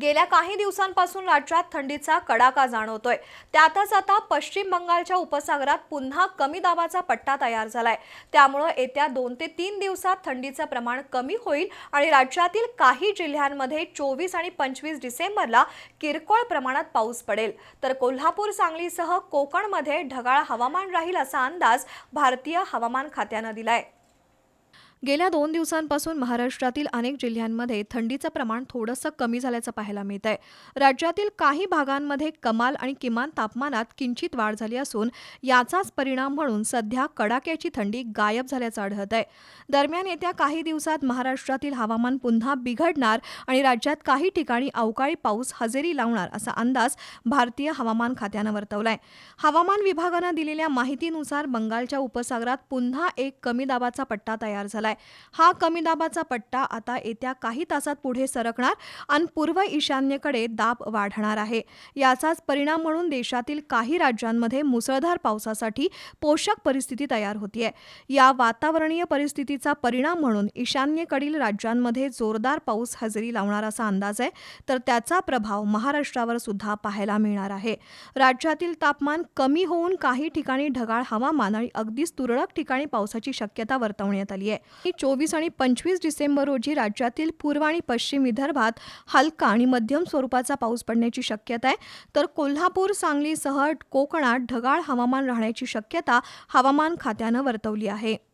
गेल्या काही दिवसांपासून राज्यात थंडीचा कडाका जाणवतोय. त्यातच आता पश्चिम बंगालच्या उपसागरात पुन्हा कमी दाबाचा पट्टा तयार झालाय. त्यामुळं येत्या दोन ते तीन दिवसात थंडीचं प्रमाण कमी होईल आणि राज्यातील काही जिल्ह्यांमध्ये चोवीस आणि पंचवीस डिसेंबरला किरकोळ प्रमाणात पाऊस पडेल. तर कोल्हापूर सांगलीसह कोकणमध्ये ढगाळ हवामान राहील असा अंदाज भारतीय हवामान खात्यानं दिलाय. गेल्या दोन दिवसांपासून महाराष्ट्रातील अनेक जिल्ह्यांमध्ये थंडीचं प्रमाण थोडंसं कमी झाल्याचं पाहायला मिळत आहे राज्यातील काही भागांमध्ये कमाल आणि किमान तापमानात किंचित वाढ झाली असून याचाच परिणाम म्हणून सध्या कडाक्याची थंडी गायब झाल्याचं आढळत आहे दरम्यान येत्या काही दिवसात महाराष्ट्रातील हवामान पुन्हा बिघडणार आणि राज्यात काही ठिकाणी अवकाळी पाऊस हजेरी लावणार असा अंदाज भारतीय हवामान खात्यानं वर्तवलाय. हवामान विभागानं दिलेल्या माहितीनुसार बंगालच्या उपसागरात पुन्हा एक कमी दाबाचा पट्टा तयार झालाय. हा कमी दाबाचा पट्टा आता येत्या काही तासात पुढे सरकणार आणि पूर्व ईशान्येकडे दाब वाढणार आहे. याचाच परिणाम म्हणून देशातील काही राज्यांमध्ये मुसळधार पावसासाठी पोषक परिस्थिती तयार होतीये. या वातावरणीय परिस्थितीचा परिणाम म्हणून ईशान्येकडील राज्यांमध्ये जोरदार पाऊस हजेरी लावणार असा अंदाज आहे. तर त्याचा प्रभाव महाराष्ट्रावर सुद्धा पाहायला मिळणार आहे. राज्यातील तापमान कमी होऊन काही ठिकाणी ढगाळ हवामान आणि अगदीच तुरळक ठिकाणी पावसाची शक्यता वर्तवण्यात आली आहे चोवीस आणि पंचवीस डिसेंबर रोजी राज्यातील पूर्व आणि पश्चिम विदर्भात हलका आणि मध्यम स्वरूपाचा पाऊस पडण्याची शक्यता आहे. तर कोल्हापूर सांगलीसह कोकणात ढगाळ हवामान राहण्याची शक्यता हवामान खात्यानं वर्तवली आहे.